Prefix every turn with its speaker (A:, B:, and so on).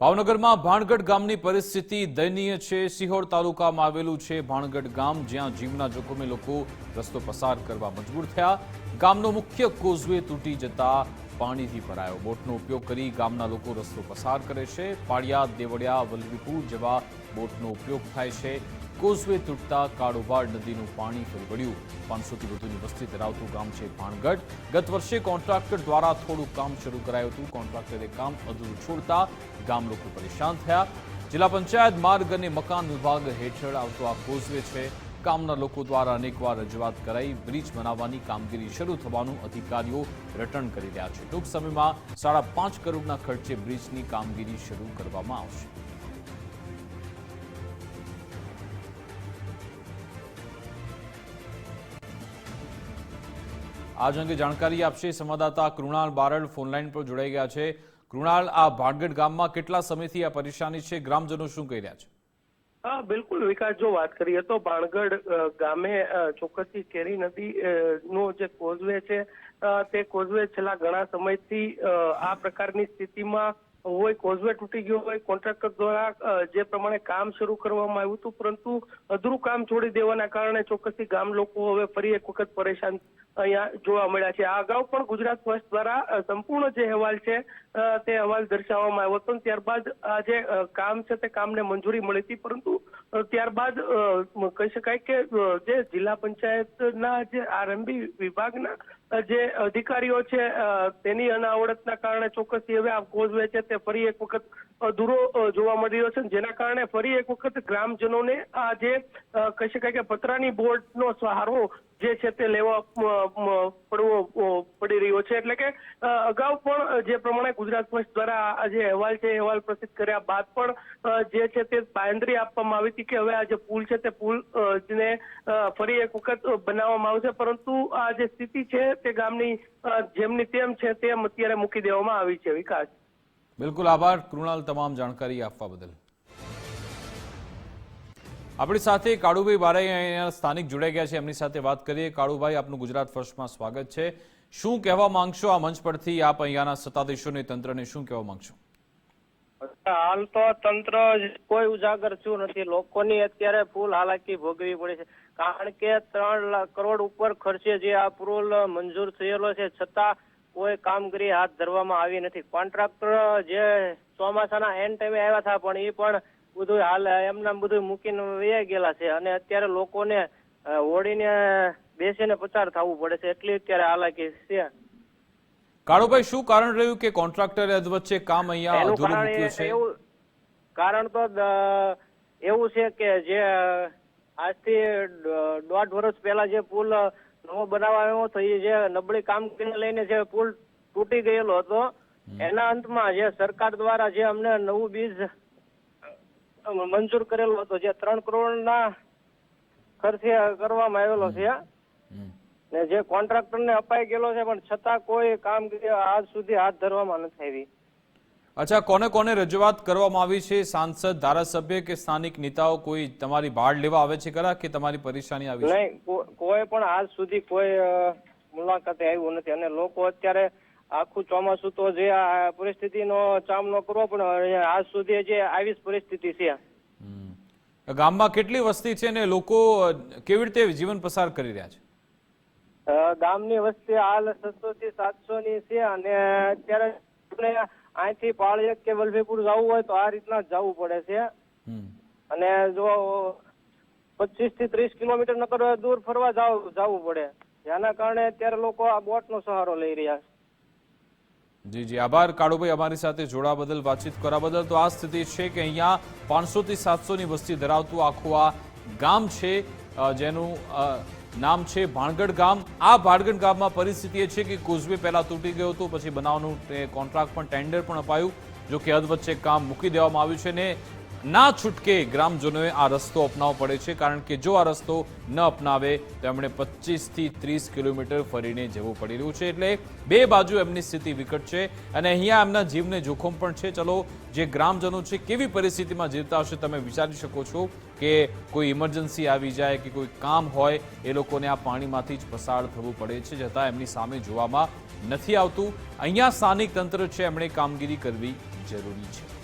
A: ભાવનગરમાં ભાણગઢ ગામની પરિસ્થિતિ દયનીય છે. સિહોર તાલુકામાં આવેલું છે ભાણગઢ ગામ, જ્યાં જીવના જોખમે લોકો રસ્તો પસાર કરવા મજબૂર થયા. ગામનો મુખ્ય કોઝવે તૂટી જતા પાણીથી ભરાયો. બોટનો ઉપયોગ કરી ગામના લોકો રસ્તો પસાર કરે છે. પાળિયા, દેવળિયા, વલભીપુર જેવા બોટનો ઉપયોગ થાય છે. કોઝવે તૂટતા કાળુબાર નદીનું પાણી ફરી વળ્યું. પાંચસોથી વધુની વસ્તી ધરાવતું ગામ છે ભાણગઢ. ગત વર્ષે કોન્ટ્રાક્ટર દ્વારા થોડું કામ શરૂ કરાયું હતું. કોન્ટ્રાક્ટરે કામ અધૂરું છોડતા ગામ લોકો પરેશાન થયા. જિલ્લા પંચાયત માર્ગ અને મકાન વિભાગ હેઠળ આવતો આ કોઝવે છે. ગામના લોકો દ્વારા અનેકવાર રજૂઆત કરાઈ. બ્રિજ બનાવવાની કામગીરી શરૂ થવાનું અધિકારીઓ રટણ કરી રહ્યા છે. ટૂંક સમયમાં સાડા પાંચ કરોડના ખર્ચે બ્રિજની કામગીરી શરૂ કરવામાં આવશે. આજ અંગે જાણકારી આપશે સંવાદદાતા કૃણાલ બારડ ફોનલાઈન પર જોડાઈ ગયા છે. કૃણાલ, આ ભાણગઢ ગામમાં કેટલા સમયથી આ પરેશાની છે? ગ્રામજનો શું કહી રહ્યા છે?
B: હા, બિલકુલ વિકાસ, જો વાત કરીએ તો ભાણગઢ ગામે ચોક્કસથી કેરી નદી નો જે કોઝવે છે તે કોઝવે છેલ્લા ઘણા સમયથી આ પ્રકારની સ્થિતિમાં હોય કોઝવે તૂટી ગયો હોય કોન્ટ્રાક્ટર દ્વારા જે પ્રમાણે કામ શરૂ કરવામાં આવ્યું હતું, પરંતુ અધૂરું કામ છોડી દેવાના કારણે ચોક્કસથી ગામ લોકો હવે ફરી એક વખત પરેશાન અહીંયા જોવા મળ્યા છે. આ અગાઉ પણ ગુજરાત ફર્સ્ટ દ્વારા સંપૂર્ણ જે અહેવાલ છે તે અહેવાલ દર્શાવવામાં આવ્યો હતો. ત્યારબાદ આ જે કામ છે તે કામને મંજૂરી મળી હતી, પરંતુ ત્યારબાદ કહી શકાય કે જે જિલ્લા પંચાયતના જે આરએમબી વિભાગના જે અધિકારીઓ છે તેની અનાવડતના કારણે ચોક્કસથી હવે આ કોઝવે છે તે ફરી એક વખત દૂરો જોવા મળી રહ્યો છે જેના કારણે ફરી એક વખત ગ્રામજનોને આ જે કહી શકાય કે પતરાની બોર્ડનો સહારો જે છે તે લેવા પડવો પડી રહ્યો છે. એટલે કે અગાઉ પણ જે પ્રમાણે ગુજરાત પોલીસ દ્વારા જે અહેવાલ છે અહેવાલ પ્રસિદ્ધ કર્યા બાદ પણ જે છે તે બાંયધરી આપવામાં આવી હતી કે હવે આ જે પુલ છે તે પુલ ને ફરી એક વખત બનાવવામાં આવશે. પરંતુ આ જે સ્થિતિ છે તે ગામની જેમની તેમ છે તેમ અત્યારે મૂકી દેવામાં આવી છે વિકાસ.
A: બિલકુલ આભાર. કૃણાલ, તમામ જાણકારી આપવા બદલ. આપણી સાથે કાળુભાઈ બારાઈ અહીંયા સ્થાનિક જોડાઈ ગયા છે. એમની સાથે વાત કરીએ. કાળુભાઈ, આપનું ગુજરાત ફર્સ્ટમાં સ્વાગત છે. શું કહેવા માંગશો આ મંચ પરથી? આપ અહીંયાના સત્તાધીશોને, તંત્રને શું કહેવા માંગશો?
C: હાલ તો તંત્ર કોઈ ઉજાગર થયું નથી. લોકોની અત્યારે ફૂલ હાલાકી ભોગવી પડે છે. કારણ કે ત્રણ કરોડ ઉપર ખર્ચે જે આ પુલ મંજૂર થયેલો છે, છતાં કોઈ કામગીરી હાથ ધરવામાં આવી નથી. કોન્ટ્રાક્ટર જે ચોમાસાના એન્ડ ટાઈમે આવ્યા હતા, પણ એ પણ બધું હાલ એમના બધું મૂકીને વયા ગયેલા છે. અને અત્યારે લોકોને ઓળીને બેસીને પસાર થવું પડે છે. એટલી અત્યારે હાલાકી છે.
A: કાળુભાઈ શું કારણ રહ્યું કે કોન્ટ્રાક્ટરે વચ્ચે કામ અહીંયા અધૂરું મૂક્યું છે?
C: એવું કારણ તો એવું છે કે જે આજથી દોઢ વર્ષ પહેલા જે પુલ નવો બનાવવામાં આવ્યો હતો એ જે નબળી કામગીરીને લઈને જે પુલ તૂટી ગયેલો હતો એના અંતમાં જે સરકાર દ્વારા જે અમને નવું બીજ મંજૂર કરેલો હતો જે ત્રણ કરોડના ખર્ચે કરવામાં આવેલો છે. ને જે કોન્ટ્રાક્ટરને અપાઈ ગયેલો છે પણ છતાં કોઈ કામગીરી આજ સુધી હાથ ધરવામાં નથી આવી.
A: અચ્છા કોને કોને રજૂઆત કરવામાં આવી છે? સાંસદ ધારાસભ્ય કે સ્થાનિક નેતાઓ કોઈ તમારી ભાડ લેવા આવે છે ખરા કે તમારી પરેશાની આવી
C: નહીં કોઈ પણ આજ સુધી કોઈ મુલાકાતે આવ્યું નથી. અને લોકો અત્યારે આખું ચોમાસું તો જે આ પરિસ્થિતિનો સામનો કરવો પણ આજ સુધી જે આવી પરિસ્થિતિ છે.
A: ગામમાં કેટલી વસ્તી છે ને લોકો કેવી રીતે જીવન પસાર કરી રહ્યા છે?
C: ગામની વસ્તી હાલ છસો થી સાતસો ની છે અને અત્યારે અહીંથી પાળિયક કે વલભીપુર જવું હોય તો આ રીતના જવું પડે છે. અને જો પચીસથી ત્રીસ કિલોમીટર નકર દૂર ફરવા જાવ જવું પડે. જેના કારણે અત્યારે લોકો આ બોટનો સહારો લઈ રહ્યા છે.
A: જી જી. આભાર. કાળુભાઈ, અમારી સાથે જોડા બદલ વાતચીત કરવા બદલ તો આ સ્થિતિ છે કે અહીંયા પાંચસો થી સાતસો ની વસ્તી ધરાવતું આખું આ ગામ છે જેનું નામ છે ભાણગઢ ગામ. આ ભાણગઢ ગામમાં પરિસ્થિતિ એ છે કે કોઝવે પહેલા તૂટી ગયો હતો, પછી બનાવનું કોન્ટ્રાક્ટ પણ ટેન્ડર પણ અપાયું જો કે અધવચ્ચે કામ મૂકી દેવામાં આવ્યું છે ને ના છૂટકે ગ્રામજનોએ આ રસ્તો અપનાવવો પડે છે, કારણ કે જો આ રસ્તો ન અપનાવે તો એમણે પચીસથી ત્રીસ કિલોમીટર ફરીને જવું પડી રહ્યું છે. એટલે બે બાજુ એમની સ્થિતિ વિકટ છે અને અહીંયા એમના જીવને જોખમ પણ છે. ચલો, જે ગ્રામજનો છે, કેવી પરિસ્થિતિમાં જીવતા હશે તમે વિચારી શકો છો કે કોઈ ઇમરજન્સી આવી જાય કે કોઈ કામ હોય, એ લોકોને આ પાણીમાંથી જ પસાર થવું પડે છે છતાં એમની સામે જોવામાં નથી આવતું. અહીંયા સ્થાનિક તંત્ર છે, એમણે કામગીરી કરવી જરૂરી છે.